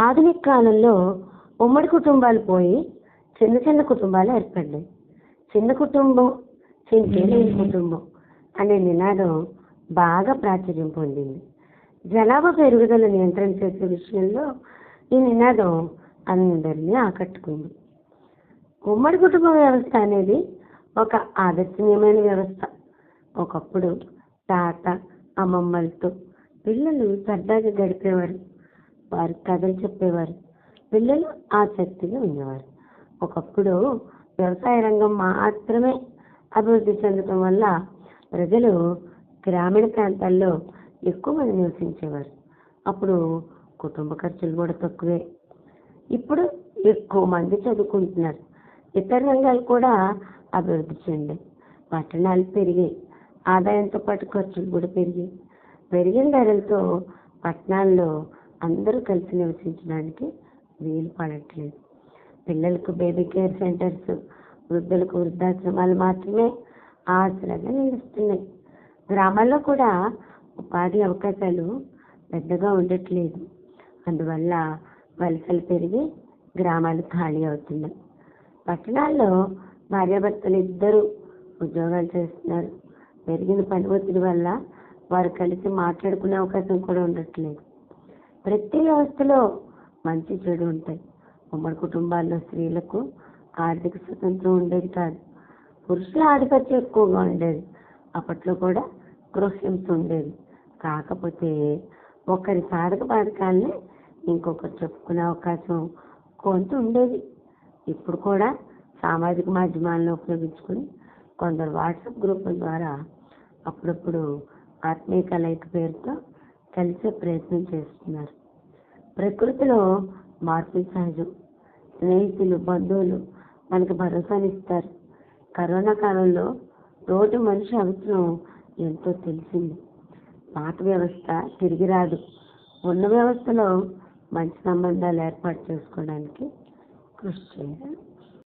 ఆధునిక కాలంలో ఉమ్మడి కుటుంబాలు పోయి చిన్న చిన్న కుటుంబాలు ఏర్పడ్డాయి చిన్న కుటుంబం చింతలేని కుటుంబం అనే నినాదం బాగా ప్రాచుర్యం పొందింది. జనాభా పెరుగుదల నియంత్రణ చేసే విషయంలో ఈ నినాదం అందరినీ ఆకట్టుకుంది. ఉమ్మడి కుటుంబ వ్యవస్థ అనేది ఒక ఆదర్శనీయమైన వ్యవస్థ. ఒకప్పుడు తాత అమ్మమ్మలతో పిల్లలు సరదాగా గడిపేవారు. వారు కథలు చెప్పేవారు. పిల్లలు ఆసక్తిగా ఉండేవారు. ఒకప్పుడు వ్యవసాయ రంగం మాత్రమే అభివృద్ధి చెందటం వల్ల ప్రజలు గ్రామీణ ప్రాంతాల్లో ఎక్కువ మంది నివసించేవారు. అప్పుడు కుటుంబ ఖర్చులు కూడా తక్కువే. ఇప్పుడు ఎక్కువ మంది చదువుకుంటున్నారు. ఇతర రంగాలు కూడా అభివృద్ధి చెందాయి. పట్టణాలు పెరిగాయి. ఆదాయంతో పాటు ఖర్చులు కూడా పెరిగాయి. పెరిగిన ధరలతో పట్టణాల్లో అందరూ కలిసి నివసించడానికి వీలు పడట్లేదు. పిల్లలకు బేబీ కేర్ సెంటర్స్ వృద్ధులకు వృద్ధాశ్రమాలు మాత్రమే ఆసరాగా నిలుస్తున్నాయి. గ్రామాల్లో కూడా ఉపాధి అవకాశాలు పెద్దగా ఉండట్లేదు. అందువల్ల వలసలు పెరిగి గ్రామాలు ఖాళీ అవుతున్నాయి. పట్టణాల్లో భార్యాభర్తలు ఇద్దరు ఉద్యోగాలు చేస్తున్నారు. పెరిగిన పని ఒత్తిడి వల్ల వారు కలిసి మాట్లాడుకునే అవకాశం కూడా ఉండట్లేదు. ప్రతి వ్యవస్థలో మంచి చెడు ఉంటాయి. ఉమ్మడి కుటుంబాల్లో స్త్రీలకు ఆర్థిక స్వతంత్రం ఉండేది కాదు. పురుషుల ఆధిపత్యం ఎక్కువగా ఉండేది. అప్పట్లో కూడా గృహహింస ఉండేది. కాకపోతే ఒకరి సాధక బాధకాలని ఇంకొకరు చెప్పుకునే అవకాశం కొంత ఉండేది. ఇప్పుడు కూడా సామాజిక మాధ్యమాలను ఉపయోగించుకుని కొందరు వాట్సాప్ గ్రూపుల ద్వారా అప్పుడప్పుడు ఆత్మీయ కలయిక పేరుతో కలిసే ప్రయత్నం చేస్తున్నారు. ప్రకృతిలో మార్పులు సహజం. స్నేహితులు బంధువులు మనకు భరోసానిస్తారు. కరోనా కాలంలో తోటి మనిషి అవసరం ఎంతో తెలిసింది. పాత వ్యవస్థ తిరిగి రాదు. ఉన్న వ్యవస్థలో మంచి సంబంధాలు ఏర్పాటు చేసుకోవడానికి కృషి చేయాలి.